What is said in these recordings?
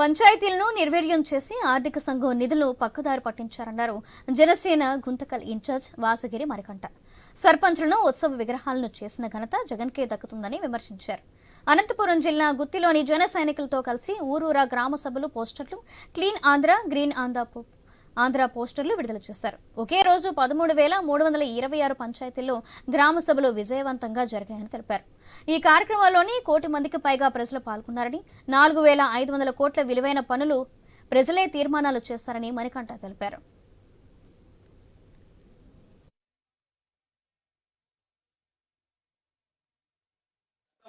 పంచాయతీలను నిర్వీర్యం చేసి ఆర్థిక సంఘం నిధులు పక్కదారి పట్టించారన్నారు. జనసేన గుంతకల్ ఇన్ఛార్జ్ వాసగిరి మరికంట. సర్పంచ్లను ఉత్సవ విగ్రహాలను చేసిన ఘనత జగన్కే దక్కుతుందని విమర్శించారు. అనంతపురం జిల్లా గుత్తిలోని జన సైనికులతో కలిసి ఊరూరా గ్రామ సభలు పోస్టర్లు క్లీన్ ఆంధ్ర గ్రీన్ ఆంధ్ర ఆంధ్ర పోస్టర్లు విడుదల చేశారు. ఒకే రోజు పదమూడు వేల మూడు వందల ఇరవై ఆరు పంచాయతీల్లో గ్రామ సభలు విజయవంతంగా జరిగాయని తెలిపారు. ఈ కార్యక్రమాల్లోని కోటి మందికి పైగా ప్రజలు పాల్గొన్నారని నాలుగు వేల ఐదు వందల కోట్ల విలువైన పనులు ప్రజలే తీర్మానాలు చేస్తారని మణికంఠ తెలిపారు.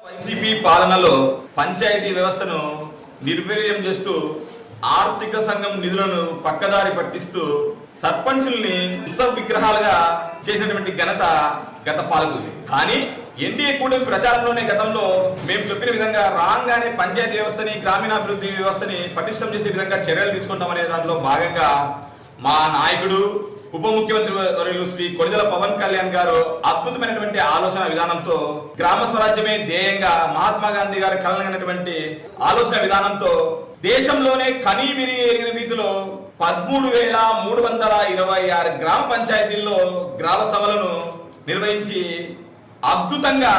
వైసీపీ పాలనలో పంచాయతీ వ్యవస్థను నిర్వీర్యం చేస్తూ ఆర్థిక సంఘం నిధులను పక్కదారి పట్టిస్తూ సర్పంచుల్ని ఉత్సవ విగ్రహాలుగా చేసినటువంటి ఘనత గత పాలకులు కానీ ఎన్డీఏ కూటమి ప్రచారంలోనే గతంలో మేము చెప్పిన విధంగా రాగానే పంచాయతీ వ్యవస్థని గ్రామీణాభివృద్ధి వ్యవస్థని పటిష్టం చేసే విధంగా చర్యలు తీసుకుంటామనే దాంట్లో భాగంగా మా నాయకుడు ఉప ముఖ్యమంత్రి వర్యులు శ్రీ కొనిదల పవన్ కళ్యాణ్ గారు అద్భుతమైనటువంటి ఆలోచన విధానంతో గ్రామ స్వరాజ్యమే ధ్యేయంగా మహాత్మా గాంధీ గారు కలనటువంటి ఆలోచన విధానంతో దేశంలోనే కనీవిరి ఎరిగిన వీధిలో పదమూడు వేల మూడు వందల ఇరవై ఆరు గ్రామ పంచాయతీల్లో గ్రామ సభలను నిర్వహించి అద్భుతంగా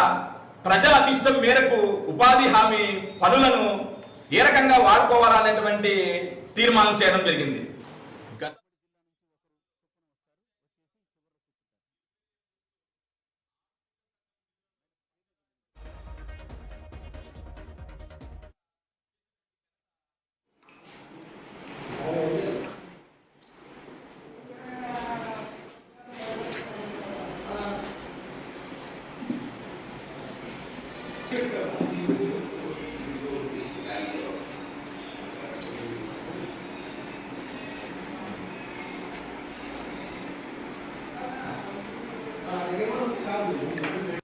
ప్రజల అభిష్టం మేరకు ఉపాధి హామీ పనులను ఏ రకంగా వాడుకోవాలనేటువంటి తీర్మానం చేయడం జరిగింది. కాదు